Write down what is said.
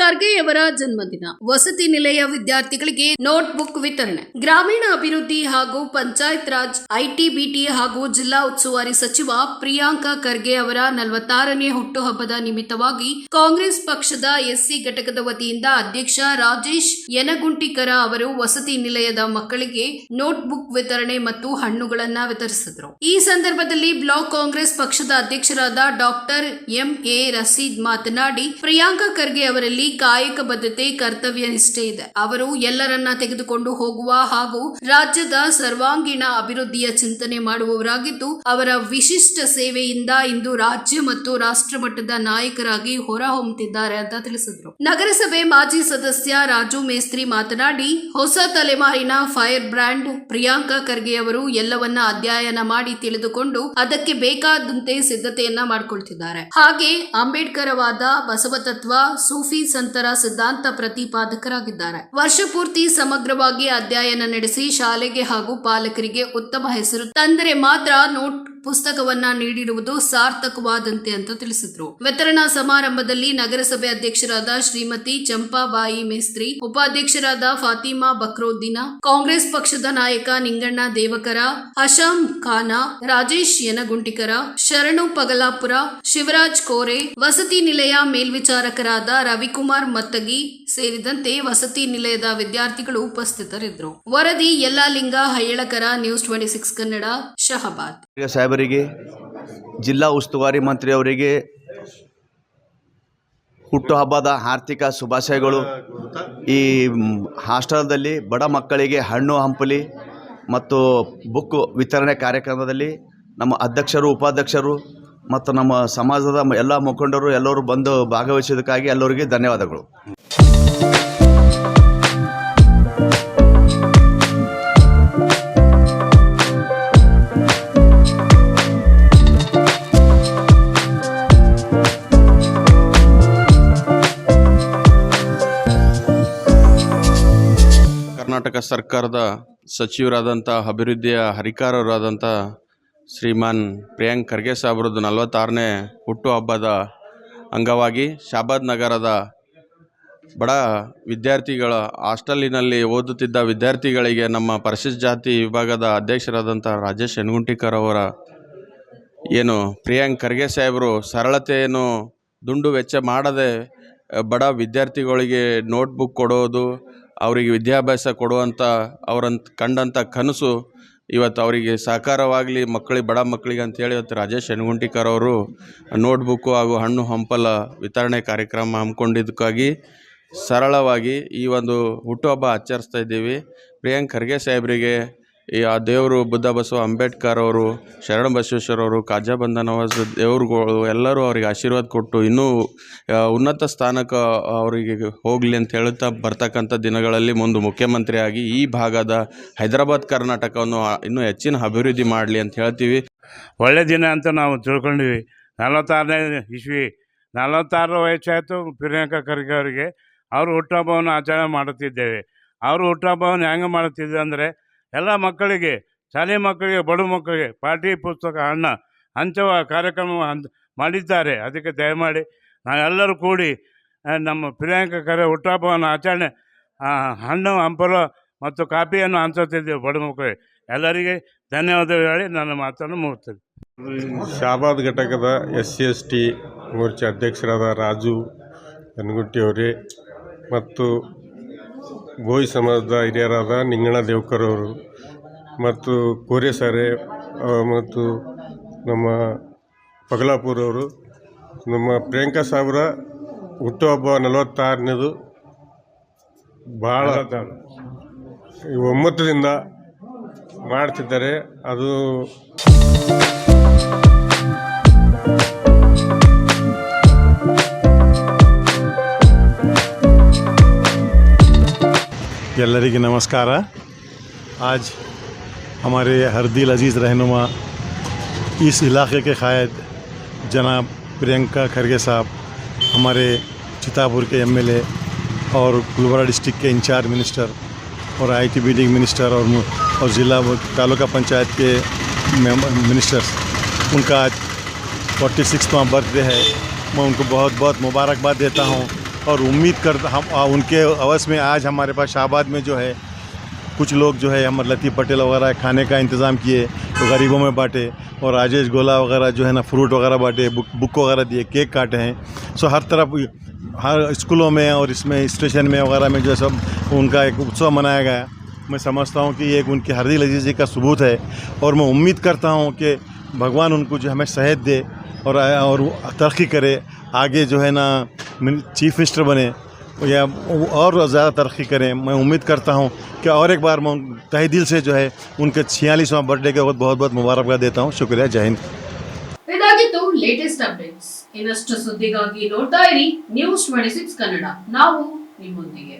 ಖರ್ಗೆಯವರ ಜನ್ಮದಿನ. ವಸತಿ ನಿಲಯ ವಿದ್ಯಾರ್ಥಿಗಳಿಗೆ ನೋಟ್ಬುಕ್ ವಿತರಣೆ. ಗ್ರಾಮೀಣ ಅಭಿವೃದ್ಧಿ ಹಾಗೂ ಪಂಚಾಯತ್ ರಾಜ್ ಐಟಿಬಿಟಿ ಹಾಗೂ ಜಿಲ್ಲಾ ಉಸ್ತುವಾರಿ ಸಚಿವ ಪ್ರಿಯಾಂಕಾ ಖರ್ಗೆ ಅವರ ನಲವತ್ತಾರನೇ ಹುಟ್ಟುಹಬ್ಬದ ನಿಮಿತ್ತವಾಗಿ ಕಾಂಗ್ರೆಸ್ ಪಕ್ಷದ ಎಸ್ಸಿ ಘಟಕದ ವತಿಯಿಂದ ಅಧ್ಯಕ್ಷ ರಾಜೇಶ್ ಯನಗುಂಟಿಕರ ಅವರು ವಸತಿ ನಿಲಯದ ಮಕ್ಕಳಿಗೆ ನೋಟ್ಬುಕ್ ವಿತರಣೆ ಮತ್ತು ಹಣ್ಣುಗಳನ್ನ ವಿತರಿಸಿದರು. ಈ ಸಂದರ್ಭದಲ್ಲಿ ಬ್ಲಾಕ್ ಕಾಂಗ್ರೆಸ್ ಪಕ್ಷದ ಅಧ್ಯಕ್ಷರಾದ ಡಾಕ್ಟರ್ ಎಂ ಎ ರಸೀದ್ ಮಾತನಾಡಿ, ಪ್ರಿಯಾಂಕಾ ಖರ್ಗೆ ಅವರಲ್ಲಿ ಕಾಯಕ ಬದ್ಧತೆ ಕರ್ತವ್ಯ ನಿಷ್ಠೆ ಇದೆ. ಅವರು ಎಲ್ಲರನ್ನ ತೆಗೆದುಕೊಂಡು ಹೋಗುವ ಹಾಗೂ ರಾಜ್ಯದ ಸರ್ವಾಂಗೀಣ ಅಭಿವೃದ್ಧಿಯ ಚಿಂತನೆ ಮಾಡುವವರಾಗಿದ್ದು, ಅವರ ವಿಶಿಷ್ಟ ಸೇವೆಯಿಂದ ಇಂದು ರಾಜ್ಯ ಮತ್ತು ರಾಷ್ಟ್ರ ಮಟ್ಟದ ನಾಯಕರಾಗಿ ಹೊರಹೊಮ್ಮುತ್ತಿದ್ದಾರೆ ಅಂತ ತಿಳಿಸಿದರು. ನಗರಸಭೆ ಮಾಜಿ ಸದಸ್ಯ ರಾಜು ಮೇಸ್ತ್ರಿ ಮಾತನಾಡಿ, ಹೊಸ ತಲೆಮಾರಿನ ಫೈರ್ ಬ್ರ್ಯಾಂಡ್ ಪ್ರಿಯಾಂಕಾ ಖರ್ಗೆ ಅವರು ಎಲ್ಲವನ್ನ ಅಧ್ಯಯನ ಮಾಡಿ ತಿಳಿದುಕೊಂಡು ಅದಕ್ಕೆ ಬೇಕಾದಂತೆ ಸಿದ್ಧತೆಯನ್ನ ಮಾಡಿಕೊಳ್ತಿದ್ದಾರೆ. ಹಾಗೆ ಅಂಬೇಡ್ಕರವಾದ ಬಸವತತ್ವ ಸೂಫಿ ಸಂತರ ಸಿದ್ಧಾಂತ ಪ್ರತಿಪಾದಕರಾಗಿದ್ದಾರೆ. ವರ್ಷ ಪೂರ್ತಿ ಸಮಗ್ರವಾಗಿ ಅಧ್ಯಯನ ನಡೆಸಿ ಶಾಲೆಗೆ ಹಾಗೂ ಪಾಲಕರಿಗೆ ಉತ್ತಮ ಹೆಸರು ತಂದರೆ ಮಾತ್ರ ನೋಟ್ ಪುಸ್ತಕವನ್ನ ನೀಡಿರುವುದು ಸಾರ್ಥಕವಾದಂತೆ ಅಂತ ತಿಳಿಸಿದ್ರು. ವಿತರಣಾ ಸಮಾರಂಭದಲ್ಲಿ ನಗರಸಭೆ ಅಧ್ಯಕ್ಷರಾದ ಶ್ರೀಮತಿ ಚಂಪಾಬಾಯಿ ಮೇಸ್ತ್ರಿ, ಉಪಾಧ್ಯಕ್ಷರಾದ ಫಾತಿಮಾ ಬಕ್ರೋದ್ದೀನ, ಕಾಂಗ್ರೆಸ್ ಪಕ್ಷದ ನಾಯಕ ನಿಂಗಣ್ಣ ದೇವಕರ ಹಶಾಂ ಖಾನ, ರಾಜೇಶ್ ಯನಗುಂಟಿಕರ, ಶರಣು ಪಗಲಾಪುರ, ಶಿವರಾಜ್ ಕೋರೆ, ವಸತಿ ನಿಲಯ ಮೇಲ್ವಿಚಾರಕರಾದ ರವಿಕುಮಾರ್ ಮತ್ತಗಿ ಸೇರಿದಂತೆ ವಸತಿ ನಿಲಯದ ವಿದ್ಯಾರ್ಥಿಗಳು ಉಪಸ್ಥಿತರಿದ್ದರು. ವರದಿ Yallalinga Hayyalakar news twenty six Kannada, Shahabad. ಸಾಹೇಬರಿಗೆ, ಜಿಲ್ಲಾ ಉಸ್ತುವಾರಿ ಮಂತ್ರಿಯವರಿಗೆ ಹುಟ್ಟುಹಬ್ಬದ ಆರ್ಥಿಕ ಶುಭಾಶಯಗಳು. ಈ ಹಾಸ್ಟೆಲ್ದಲ್ಲಿ ಬಡ ಮಕ್ಕಳಿಗೆ ಹಣ್ಣು ಹಂಪಲಿ ಮತ್ತು ಬುಕ್ ವಿತರಣೆ ಕಾರ್ಯಕ್ರಮದಲ್ಲಿ ನಮ್ಮ ಅಧ್ಯಕ್ಷರು, ಉಪಾಧ್ಯಕ್ಷರು ಮತ್ತು ನಮ್ಮ ಸಮಾಜದ ಎಲ್ಲ ಮುಖಂಡರು ಎಲ್ಲರೂ ಬಂದು ಭಾಗವಹಿಸಿದ್ದಕ್ಕಾಗಿ ಎಲ್ಲರಿಗೆ ಧನ್ಯವಾದಗಳು. ಕರ್ನಾಟಕ ಸರ್ಕಾರದ ಸಚಿವರಾದಂಥ, ಅಭಿವೃದ್ಧಿಯ ಹರಿಕಾರರಾದಂಥ ಶ್ರೀಮಾನ್ ಪ್ರಿಯಾಂಕ್ ಖರ್ಗೆ ಸಾಹೇಬ್ರದ್ದು ನಲವತ್ತಾರನೇ ಹುಟ್ಟುಹಬ್ಬದ ಅಂಗವಾಗಿ ಶಾಬಾದ್ ನಗರದ ಬಡ ವಿದ್ಯಾರ್ಥಿಗಳ ಹಾಸ್ಟೆಲಿನಲ್ಲಿ ಓದುತ್ತಿದ್ದ ವಿದ್ಯಾರ್ಥಿಗಳಿಗೆ ನಮ್ಮ ಪರಿಶಿಷ್ಟ ಜಾತಿ ವಿಭಾಗದ ಅಧ್ಯಕ್ಷರಾದಂಥ ರಾಜೇಶ್ ಯನಗುಂಟಿಕರ್ ಅವರ ಏನು ಪ್ರಿಯಾಂಕ್ ಖರ್ಗೆ ಸಾಹೇಬರು ಸರಳತೆಯನ್ನು ದುಂಡು ವೆಚ್ಚ ಮಾಡದೆ ಬಡ ವಿದ್ಯಾರ್ಥಿಗಳಿಗೆ ನೋಟ್ಬುಕ್ ಕೊಡೋದು ಅವರಿಗೆ ವಿದ್ಯಾಭ್ಯಾಸ ಕೊಡುವಂಥ ಅವರಂತ ಕಂಡಂಥ ಕನಸು ಇವತ್ತು ಅವರಿಗೆ ಸಾಕಾರವಾಗಲಿ ಮಕ್ಕಳಿಗೆ ಬಡ ಮಕ್ಕಳಿಗೆ ಅಂತೇಳಿ ಇವತ್ತು ರಾಜೇಶ್ ಯನಗುಂಟಿಕರ್ ಅವರು ನೋಟ್ಬುಕ್ಕು ಹಾಗೂ ಹಣ್ಣು ಹಂಪಲ ವಿತರಣೆ ಕಾರ್ಯಕ್ರಮ ಹಮ್ಮಿಕೊಂಡಿದ್ದಕ್ಕಾಗಿ ಸರಳವಾಗಿ ಈ ಒಂದು ಹುಟ್ಟುಹಬ್ಬ ಆಚರಿಸ್ತಾ ಇದ್ದೀವಿ. ಪ್ರಿಯಾಂಕ್ ಖರ್ಗೆ ಸಾಹೇಬರಿಗೆ ಈ ಆ ದೇವರು ಬುದ್ಧ ಬಸವ ಅಂಬೇಡ್ಕರ್ ಅವರು, ಶರಣ ಬಸವೇಶ್ವರ ಅವರು ಬಂದ ದೇವ್ರುಗಳು ಎಲ್ಲರೂ ಅವರಿಗೆ ಆಶೀರ್ವಾದ ಕೊಟ್ಟು ಇನ್ನೂ ಉನ್ನತ ಸ್ಥಾನಕ್ಕೆ ಅವರಿಗೆ ಹೋಗಲಿ ಅಂತ ಹೇಳುತ್ತಾ ಬರ್ತಕ್ಕಂಥ ದಿನಗಳಲ್ಲಿ ಮುಂದೆ ಮುಖ್ಯಮಂತ್ರಿಯಾಗಿ ಈ ಭಾಗದ ಹೈದರಾಬಾದ್ ಕರ್ನಾಟಕವನ್ನು ಇನ್ನೂ ಹೆಚ್ಚಿನ ಅಭಿವೃದ್ಧಿ ಮಾಡಲಿ ಅಂತ ಹೇಳ್ತೀವಿ. ಒಳ್ಳೆ ದಿನ ಅಂತ ನಾವು ತಿಳ್ಕೊಂಡಿವಿ ನಲವತ್ತಾರನೇ ಇಸ್ವಿ ನಲವತ್ತಾರು ವಯಸ್ಸಾಯಿತು ಪ್ರಿಯಾಂಕಾ ಖರ್ಗೆ ಅವರಿಗೆ. ಅವರು ಹುಟ್ಟಹಬ್ಬವನ್ನು ಆಚರಣೆ ಮಾಡುತ್ತಿದ್ದೇವೆ. ಅವರು ಹುಟ್ಟುಹಬ್ಬವನ್ನು ಹೆಂಗೆ ಮಾಡುತ್ತಿದ್ದೆ ಅಂದರೆ ಎಲ್ಲ ಮಕ್ಕಳಿಗೆ, ಶಾಲೆ ಮಕ್ಕಳಿಗೆ, ಬಡ ಮಕ್ಕಳಿಗೆ ಪಾಠಿ ಪುಸ್ತಕ ಅಣ್ಣ ಹಂಚುವ ಕಾರ್ಯಕ್ರಮ ಮಾಡಿದ್ದಾರೆ. ಅದಕ್ಕೆ ದಯಮಾಡಿ ನಾವೆಲ್ಲರೂ ಕೂಡಿ ನಮ್ಮ ಪ್ರಿಯಾಂಕ ಕರೆ ಹುಟ್ಟಹಬ್ಬವನ್ನು ಆಚರಣೆ ಹಣ್ಣು, ಹಂಪಲು ಮತ್ತು ಕಾಪಿಯನ್ನು ಹಂಚುತ್ತಿದ್ದೇವೆ ಬಡ ಮಕ್ಕಳಿಗೆ ಎಲ್ಲರಿಗೆ ಧನ್ಯವಾದ ಹೇಳಿ ನನ್ನ ಮಾತನ್ನು ಮುಗಿಸ್ತೇನೆ. ಶಾಬಾದ್ ಘಟಕದ S C S T Morcha ಅಧ್ಯಕ್ಷರಾದ ರಾಜು ಯನಗುಟ್ಟಿಯವರೇ ಮತ್ತು ಗೋಯಿ ಸಮಾಜದ ಹಿರಿಯರಾದ ನಿಂಗಣ ದೇವ್ಕರ್ ಅವರು ಮತ್ತು ಕೋರೆ ಸಾರೆ ಮತ್ತು ನಮ್ಮ ಪಗಲಾಪುರ್ ಅವರು ನಮ್ಮ ಪ್ರಿಯಾಂಕಾ ಸಾಬ್ರ ಹುಟ್ಟುಹಬ್ಬ ನಲವತ್ತಾರನೇದು ಭಾಳ ಒಮ್ಮತದಿಂದ ಮಾಡ್ತಿದ್ದಾರೆ. ಅದು गैलरी नमस्कार आज हमारे हरदिल अज़ीज़ रहनुमा इस इलाके के कायद जनाब प्रियंका खरगे साहब, हमारे चितापुर के एमएलए और गुलबर्गा डिस्ट्रिक्ट के इंचार्ज मिनिस्टर और आई आईटी बिल्डिंग मिनिस्टर और और ज़िला तालुका पंचायत के मिनिस्टर्स, उनका आज फोर्टी सिक्सवा बर्थडे है। मैं उनको बहुत बहुत मुबारकबाद देता हूँ। और उम्मीद कर हम उनके अवस में आज हमारे पास शाहबाद में जो है, कुछ लोग जो है हम लतीफ़ पटेल वगैरह खाने का इंतज़ाम किए तो गरीबों में बांटे और राजेश गोला वगैरह जो है ना, फ्रूट वगैरह बांटे, बुक बुक वगैरह दिए, केक काटे हैं। सो हर तरफ़, हर स्कूलों में और इसमें, स्टेशन में वगैरह में जो है सब उनका एक उत्सव मनाया गया। मैं समझता हूँ कि ये एक उनकी हरदी लजीज का सबूत है और मैं उम्मीद करता हूँ कि भगवान उनको जो हमें सेहत दे और और तरक्की करे, आगे जो है ना चीफ मिनिस्टर बने या और ज़्यादा तरक्की करें मैं उम्मीद करता हूँ कि और एक बार मैं उन- तहे दिल से जो है उनके छियालीसवां बर्थडे के बहुत बहुत बहुत मुबारकबाद देता हूँ शुक्रिया जय हिंद ಇದಾಗಿತ್ತು ಲೇಟೆಸ್ಟ್ ಅಪ್ಡೇಟ್ಸ್ ಇನ್ನಷ್ಟು ಸುದ್ದಿಗಾಗಿ ನೋಡ್ತಾ ಇರಿ ನ್ಯೂಸ್ ಟ್ವೆಂಟಿ ಸಿಕ್ಸ್ ಕನ್ನಡ ನಾವು ನಿಮ್ಮೊಂದಿಗೆ